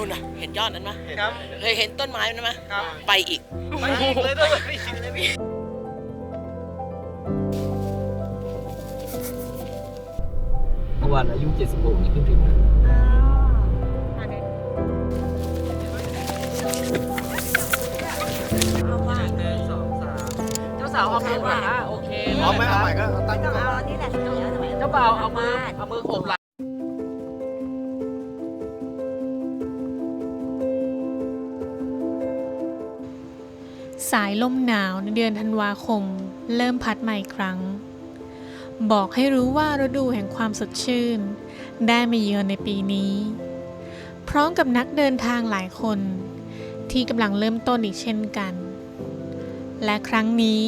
นู่นน่ะ เห็นยอดนั้นไหมครับเคยเห็นต้นไม้นั้นไหมครับ ไปอีก ไปอีกเลยด้วยไปอีกเลยพี่เมื่อวานอายุ76นี่เพิ่งถึงนะหนึ่งสองสามเจ้าสาวเอามือขวาโอเคพร้อมไหมเอาใหม่ก็ตั้งต้องก่อนเอาอันนี้แหละสมัยสมัยเจ้าบ่าวเอามือเอามือโอบไหล่ สายลมหนาวในเดือนธันวาคม เริ่มพัดมาอีกครั้ง บอกให้รู้ว่าฤดูแห่งความสดชื่น ได้มาเยือนในปีนี้ พร้อมกับนักเดินทางหลายคน ที่กำลังเริ่มต้นอีกเช่นกัน และครั้งนี้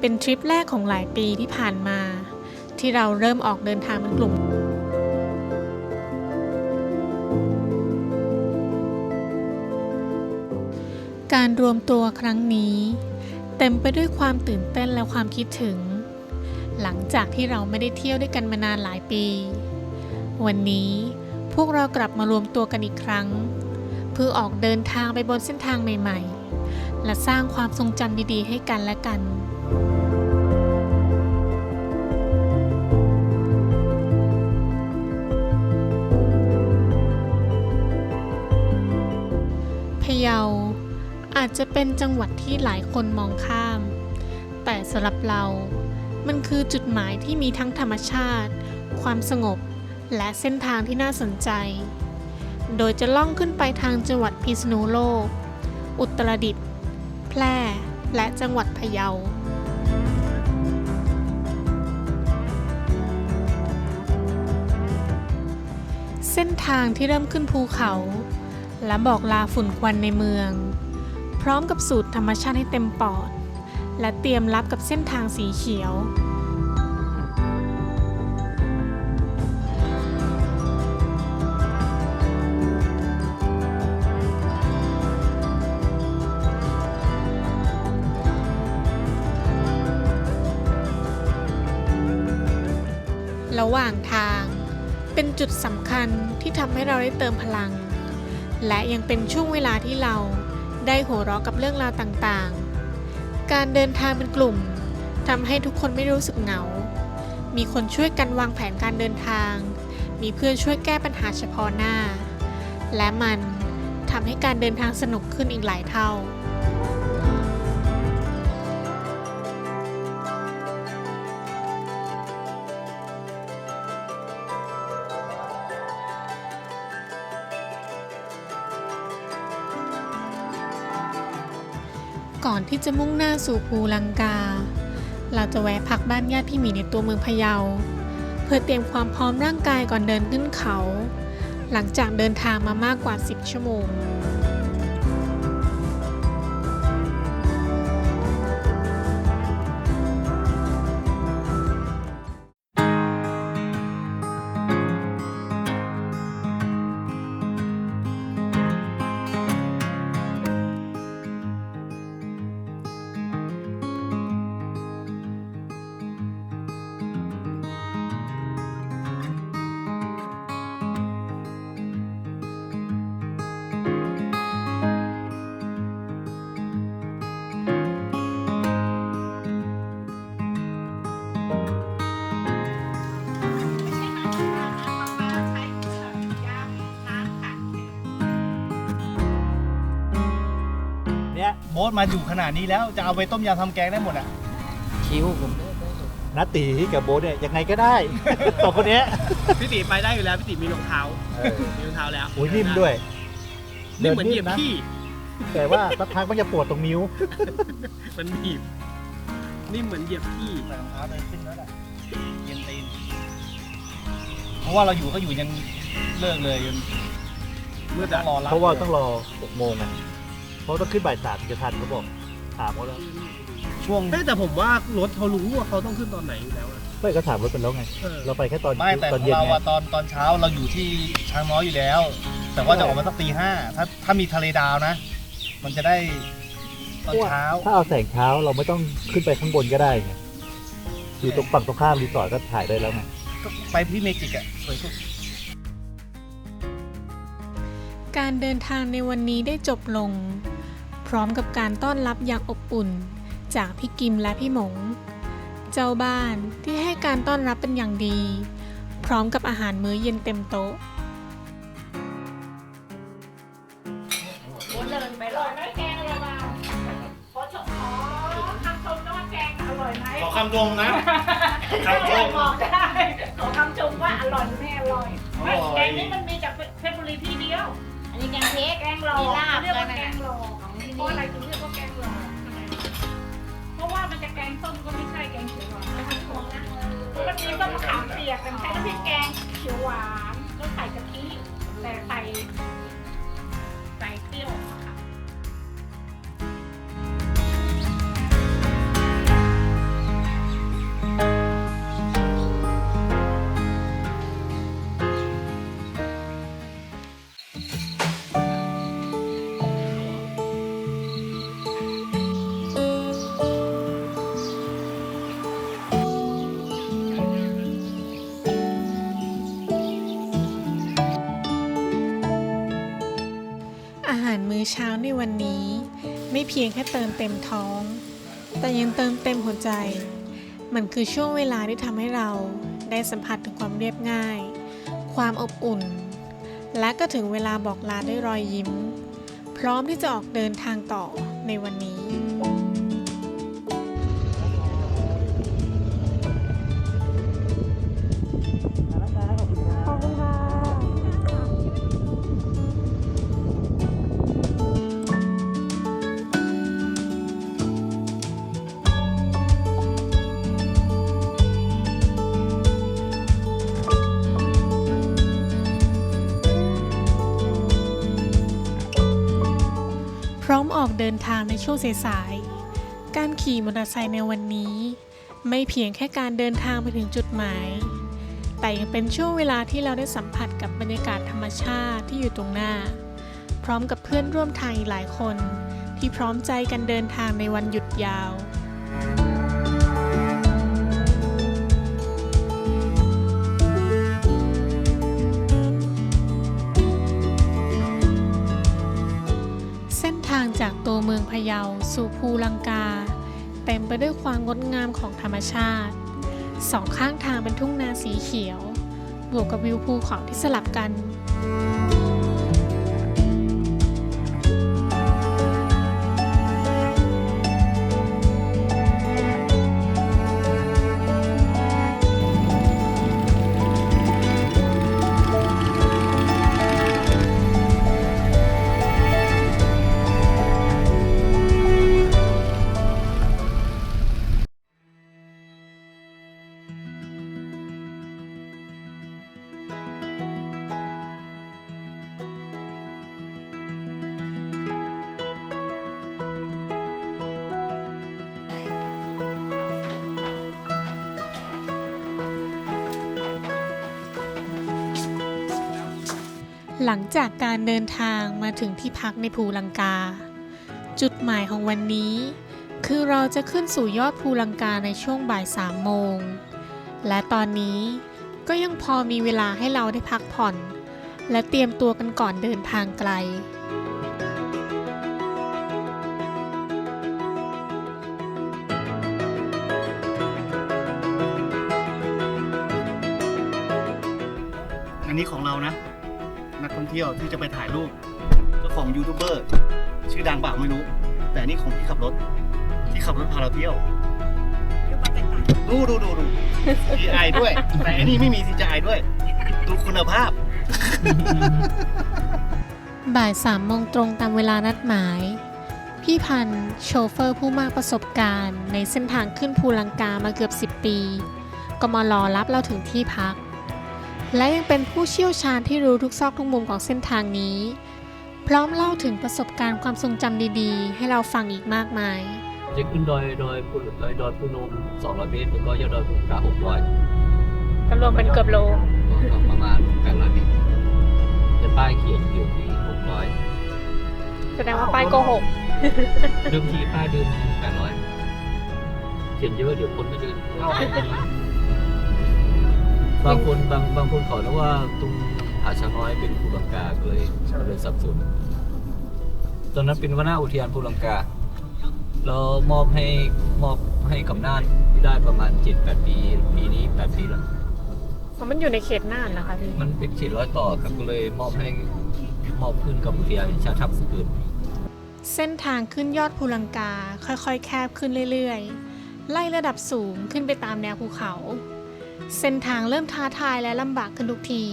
เป็นทริปแรกของหลายปีที่ผ่านมา ที่เราเริ่มออกเดินทางเป็นกลุ่ม การรวมตัวครั้งนี้ เต็มไปด้วยความตื่นเต้นและความคิดถึง หลังจากที่เราไม่ได้เที่ยวด้วยกันมานานหลายปี วันนี้พวกเรากลับมารวมตัวกันอีกครั้ง เพื่อออกเดินทางไปบนเส้นทางใหม่ ๆ และสร้างความทรงจำดีๆ ให้กันและกัน อาจจะเป็นจังหวัดที่หลายคนมองข้าม แต่สำหรับเรา มันคือจุดหมายที่มีทั้งธรรมชาติ ความสงบ และเส้นทางที่น่าสนใจ โดยจะล่องขึ้นไปทางจังหวัดพิษณุโลก อุตรดิตถ์ แพร่ และจังหวัดพะเยาเส้นทางที่เริ่มขึ้นภูเขา และบอกลาฝุ่นควันในเมือง พร้อมกับสูตรธรรมชาติให้เต็มปอด และเตรียมรับกับเส้นทางสีเขียวระหว่างทาง เป็นจุดสำคัญที่ทำให้เราได้เติมพลัง และยังเป็นช่วงเวลาที่เรา ได้หัวเราะกับเรื่องราวต่างๆ การเดินทางเป็นกลุ่มทำให้ทุกคนไม่รู้สึกเหงา มีคนช่วยกันวางแผนการเดินทาง มีเพื่อนช่วยแก้ปัญหาเฉพาะหน้า และมันทำให้การเดินทางสนุกขึ้นอีกหลายเท่า ที่จะมุ่งหน้าสู่ภูลังกา เราจะแวะพักบ้านญาติพี่หมีในตัวเมืองพะเยา เพื่อเตรียมความพร้อมร่างกายก่อนเดินขึ้นเขา หลังจากเดินทางมามากกว่า 10 ชั่วโมง โบ๊ทมาอยู่ขนาดนี้แล้วจะเอาไปต้มยำทำแกงได้หมดอะ คิ้วผมนัตตีกับโบ๊ทเนี่ยยังไงก็ได้สองคนเนี้ยพี่ตีไปได้อยู่แล้วพี่ตีมีรองเท้ามีรองเท้าแล้วโอ้ยนิ่มด้วยนี่เหมือนเหยียบนะพี่แต่ว่าสักพักมันจะปวดตรงนิ้ว มันหนีบนี่เหมือนเหยียบพี่ใส่รองเท้าเดินขึ้นแล้วแหละเย็นตีนเพราะว่าเราอยู่ก็อยู่ยันเลิกเลยยันเมื่อต้แต่องรอรับเพราะว่าต้องรอหกโมงอะ เพราะต้องขึ้นบ่ายสามถึงจะทันเขาบอกถามเขาแล้วช่วงแต่ผมว่ารถเขารู้ว่าเขาต้องขึ้นตอนไหนอยู่แล้วอะไม่ก็ถามรถกันแล้วไง เออเราไปแค่ตอนไม่แต่ตอนของเย็นเราไง อะตอนตอนเช้าเราอยู่ที่ช้างน้อยอยู่แล้ว แต่ว่าจะออกมาสักตีห้าถ้าถ้ามีทะเลดาวนะ มันจะได้ตอนเช้า ถ้าเอาแสงเช้าเราไม่ต้องขึ้นไปข้างบนก็ได้ไงอยู่ตรงฝั่งตรงข้ามรีสอร์ทก็ถ่ายได้แล้วไง ก็ไปที่เมจิกอะสวยสุดกการเดินทางในวันนี้ได้จบลงพ ร้อมกับการต้อนรับอย่างอบอุ่น จากพี่กิมและพี่หมง เจ้าบ้านที่ให้การต้อนรับเป็นอย่างดี พร้อมกับอาหารมื้อเย็นเต็มโต๊ะขอคำชมนะคำชมบอกได้ขอคำชมว่าอร่อยไม่อร่อยอร่ไม่อยแกงนี้มันมีจากเพชรบุรีที่เดียว อันนี้แกงเค้กแกงหลอกมีลาบเรียกว่าด้วยนะแกงหลอก เพราะอะไรถึงเรียกว่าแกงหลอกเพราะว่ามันจะแกงส้มก็ไม่ใช่แกงเขียวหวานมันมีส้มมะขามเปียกแต่ใช้น้ำพริกแกงเขียวหวานแล้วใส่กะทิแต่ใส่ใส่เปรี้ยว อาหารมื้อเช้าในวันนี้ ไม่เพียงแค่เติมเต็มท้อง แต่ยังเติมเต็มหัวใจ มันคือช่วงเวลาที่ทำให้เราได้สัมผัสถึงความเรียบง่าย ความอบอุ่น และก็ถึงเวลาบอกลาด้วยรอยยิ้ม พร้อมที่จะออกเดินทางต่อในวันนี้ เดินทางในช่วงสายๆ การขี่มอเตอร์ไซค์ในวันนี้ ไม่เพียงแค่การเดินทางไปถึงจุดหมาย แต่ยังเป็นช่วงเวลาที่เราได้สัมผัสกับบรรยากาศธรรมชาติที่อยู่ตรงหน้า พร้อมกับเพื่อนร่วมทางอีกหลายคน ที่พร้อมใจกันเดินทางในวันหยุดยาว ยาสู่ภูลังกา เต็มไปด้วยความงดงามของธรรมชาติ สองข้างทางเป็นทุ่งนาสีเขียว บวกกับวิวภูเขาที่สลับกัน ลังจากการเดินทางมาถึงที่พักในภูลังกา จุดหมายของวันนี้ คือเราจะขึ้นสู่ยอดภูลังกาในช่วงบ่ายสามโมง และตอนนี้ก็ยังพอมีเวลาให้เราได้พักผ่อน และเตรียมตัวกันก่อนเดินทางไกล อันนี้ของเรานะ ท่องเที่ยวที่จะไปถ่ายรูปเจ้าของยูทูบเบอร์ชื่อดังเปล่าไม่รู้ แต่นี่ของที่ขับรถ ที่ขับรถพาเราเที่ยวดูดูดูดู CGI ด้วย แต่อันนี้ไม่มี CGI ด้วย ดูคุณภาพ บ่ายสามโมงตรงตามเวลานัดหมาย พี่พันธ์โชเฟอร์ผู้มากประสบการณ์ ในเส้นทางขึ้นภูลังกามาเกือบ 10 ปี ก็มารอรับเราถึงที่พัก และยังเป็นผู้เชี่ยวชาญที่รู้ทุกซอกทุกมุมของเส้นทางนี้ พร้อมเล่าถึงประสบการณ์ความทรงจำดีๆ ให้เราฟังอีกมากมาย จะขึ้นดอยดอยภูดอยดอยภูนม200 เมตรแล้วก็ยอดดอยภูกา600ก็รวมเป็นเกือบโลก็ประมาณ800เมตรจะป้ายเขียนอยู่ที่600แสดงว่าป้ายโกหกเดิมทีป้ายเดิม800เขียนเยอะเดี๋ยวคนไม่เดินเข้า บางคนบางบางคนเขาแล้วว่าตรงผาช้างน้อยเป็นภูลังกาก็เลยก็เลยสับสนตอนนั้นเป็นหัวหน้าอุทยานภูลังกาแล้วมอบให้มอบให้กับน่านได้ประมาณ7-8ปีปีนี้8ปีแล้วมันอยู่ในเขตน่านนะคะพี่มันเป็นเขตร้อยต่อครับก็เลยมอบให้มอบขึ้นกับอุทยานแห่งชาติทับสกืนเส้นทางขึ้นยอดภูลังกาค่อยๆ แคบขึ้นเรื่อยๆ ไล่ระดับสูงขึ้นไปตามแนวภูเขา เส้นทางเริ่มท้าทายและลำบากขึ้นทุกที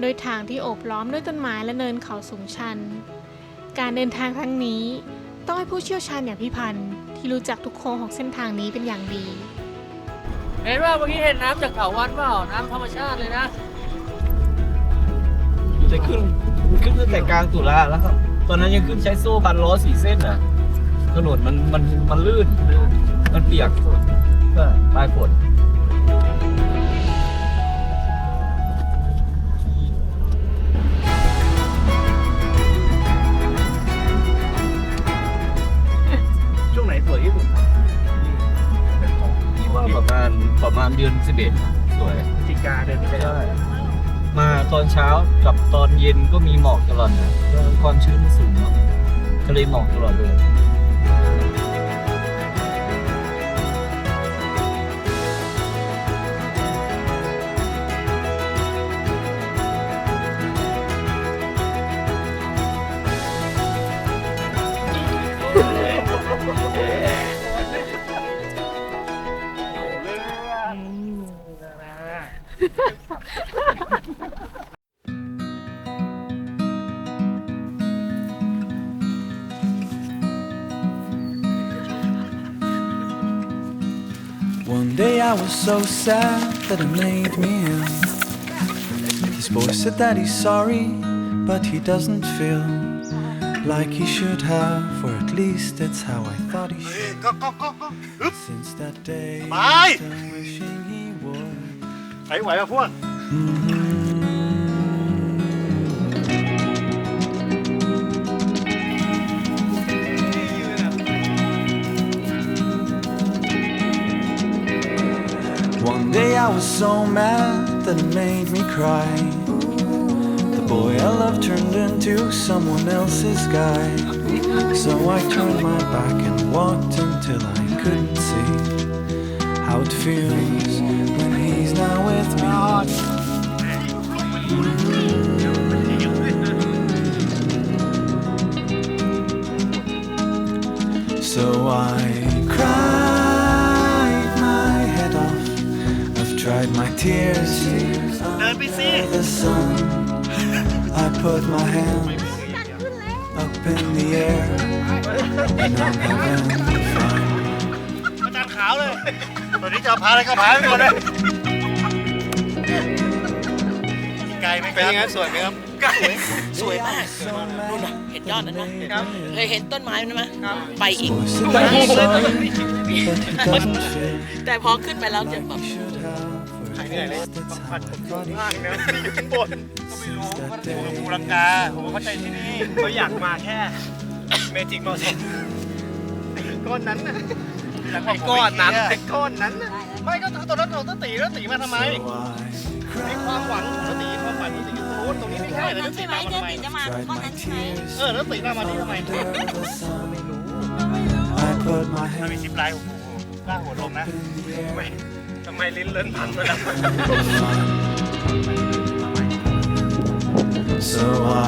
โดยทางที่โอบล้อมด้วยต้นไม้และเนินเขาสูงชัน การเดินทางครั้งนี้ต้องให้ผู้เชี่ยวชาญอย่างพี่พันธ์ที่รู้จักทุกโค้งของเส้นทางนี้เป็นอย่างดี เห็นว่าเมื่อกี้เห็นน้ำจากเขาวัดเปล่า น้ำธรรมชาติเลยนะจะขึ้นขึ้นตั้งแต่กลางตุลาแล้วครับ ตอนนั้นยังขึ้นใช้โซ่พันล้อสี่เส้นอะถนนมันมันมันลื่น มันเปียกก็ปลายฝน ประมาณเดือนสิบเอ็ดสวยจิกาเดินไปได้มาตอนเช้ากับตอนเย็นก็มีหมอกตลอดนะแล้วความชื้นมันสูงเนาะก็เลยหมอกตลอดเลย so sad that it made me ill. His boy said that he's sorry, but he doesn't feel like he should have, or at least that's how I thought he should. Go, go, go, go. Since that day, I'm wishing he would. 哎，我要换。Mm-hmm. Was so mad that it made me cry. The boy I loved turned into someone else's guy. So I turned my back and walked until I couldn't see how it feels when he's not with me. Dried my tears Let me see. under the sun. I put my hands up in the air and I'm having fun. อาจารย์ขาวเลย ตอนนี้จะพาอะไรก็พาไปก่อนเลยไกลไหมครับเป็นยังไงสวยไหมครับไกลสวยมาก So นู่น mad น่ะเห็นยอดนั้นไหมครับเคยเห็นต้นไม้มันไหมไปอีก Boy said that he's sorry, but he doesn't feel แต่พอขึ้นไปแล้วจะแบบ he should have, or at least that's how I thought he มากนะอยู่ข้างบน Since that อยู่ day, ภูลังกา ผมเข้าใจที่นี่เขาอยากมาแค่เมจิกมอเตอร์ก้อนนั้นน่ะไอ้ก้อนนั้นไอ้ก้อนนั้นน่ะไม่ก็ตอนนั้นเราต้องตีแล้วตีมาทำไม so I มีความหวังจะตีความฝันที่ตีอยู่ตรงนู้นตรงนี้ไม่ใช่แล้วตีมมาทำไม dried my tears เออแล้วตีตามาที่ทำไม under the sun. I put my ถ้ามีชิปไลน์โอ้โหล่างหัวลมนะไม่ ไมลิ้นเลิ้นพันไปแล้ว So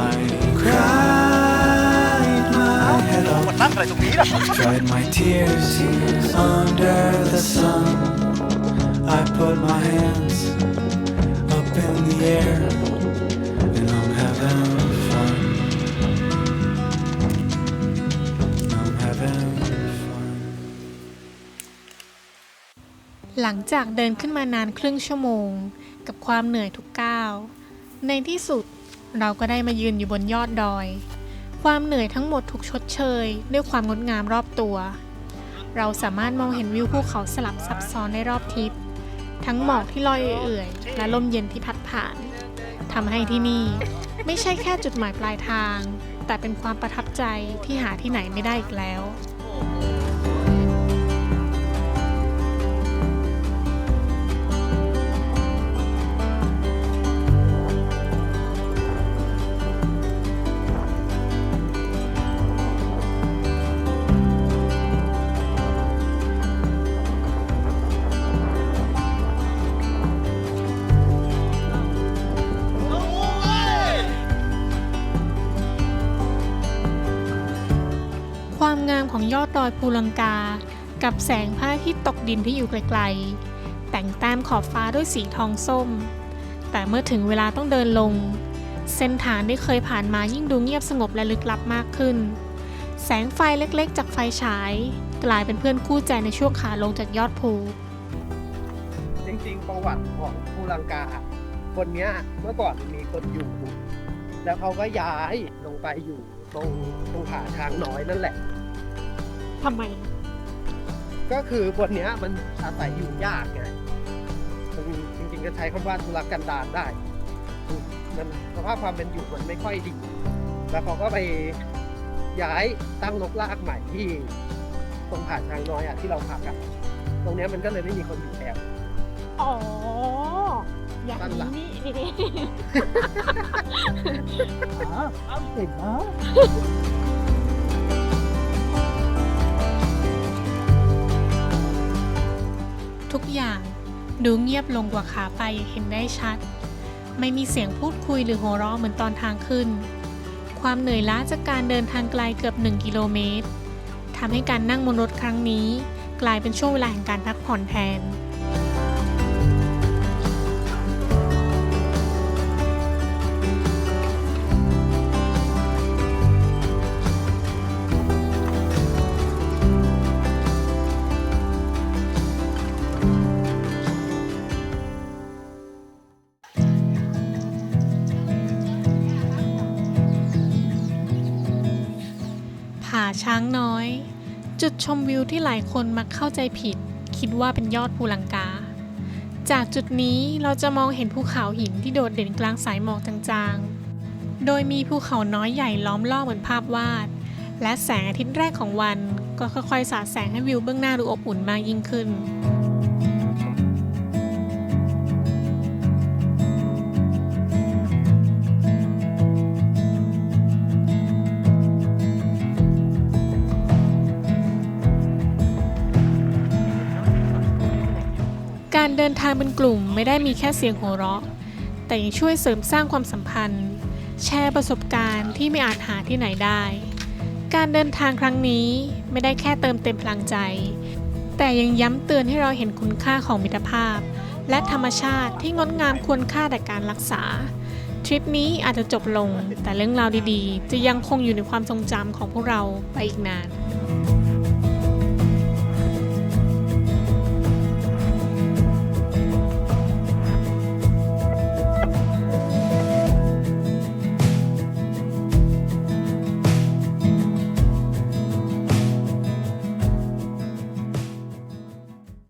I cried my head มั off, นตั้งอะไรตรงนี้ล่ะ dried my tears under the sun. I put my hands up in the air, and I'm having หลังจากเดินขึ้นมานานครึ่งชั่วโมง กับความเหนื่อยทุกก้าว ในที่สุดเราก็ได้มายืนอยู่บนยอดดอย ความเหนื่อยทั้งหมดถูกชดเชย ด้วยความงดงามรอบตัว เราสามารถมองเห็นวิวภูเขาสลับซับซ้อนในรอบทิศทั้งหมอกที่ลอยเอื่อย และลมเย็นที่พัดผ่านทำให้ที่นี่ไม่ใช่แค่จุดหมายปลายทาง แต่เป็นความประทับใจที่หาที่ไหนไม่ได้อีกแล้ว ของยอดดอยภูลังกา กับแสงพระอาทิตย์ตกดินที่อยู่ไกลๆ แต่งแต้มขอบฟ้าด้วยสีทองส้ม แต่เมื่อถึงเวลาต้องเดินลง เส้นทางที่เคยผ่านมายิ่งดูเงียบสงบและลึกลับมากขึ้น แสงไฟเล็กๆ จากไฟฉาย กลายเป็นเพื่อนคู่ใจในช่วงขาลงจากยอดภูจริงๆ ประวัติของภูลังกา คนเนี้ยเมื่อก่อนมีคนอยู่ แล้วเขาก็ย้ายลงไปอยู่ตรงตรงผาช้างน้อยนั่นแหละ ทำไม ก็คือบนเนี้ยมันอาศัยอยู่ยากไงมันจริงๆก็ใช้คำว่าทุรกันดารได้มันสภาพความเป็นอยู่มันไม่ค่อยดี แล้วเขาก็ไปย้ายตั้งลกลากใหม่ที่ตรงผาช้างน้อยอะที่เราพักอะตรงเนี้ยมันก็เลยไม่มีคนอยู่แล้ว อ๋อ อย่างนั่นนี้ล่ะนี่เองอ้าวเทุกอย่าง ดูเงียบลงกว่าขาไปเห็นได้ชัด ไม่มีเสียงพูดคุยหรือหัวเราะเหมือนตอนทางขึ้น ความเหนื่อยล้าจากการเดินทางไกลเกือบ 1 กิโลเมตรทำให้การนั่งบนรถครั้งนี้ กลายเป็นช่วงเวลาแห่งการพักผ่อนแทน จุดชมวิวที่หลายคนมักเข้าใจผิด คิดว่าเป็นยอดภูลังกา จากจุดนี้เราจะมองเห็นภูเขาหินที่โดดเด่นกลางสายหมอกจางๆ โดยมีภูเขาน้อยใหญ่ล้อมรอบเหมือนภาพวาด และแสงอาทิตย์แรกของวันก็ค่อยๆสาดแสงให้วิวเบื้องหน้าดูอบอุ่นมากยิ่งขึ้น นทางเป็นกลุ่มไม่ได้มีแค่เสียงหัวเราะ แต่ยังช่วยเสริมสร้างความสัมพันธ์ แชร์ประสบการณ์ที่ไม่อาจหาที่ไหนได้ การเดินทางครั้งนี้ไม่ได้แค่เติมเต็มพลังใจ แต่ยังย้ำเตือนให้เราเห็นคุณค่าของมิตรภาพ และธรรมชาติที่งดงามควรค่าแต่การรักษา ทริปนี้อาจจะจบลง แต่เรื่องราวดีๆ จะยังคงอยู่ในความทรงจำของพวกเราไปอีกนาน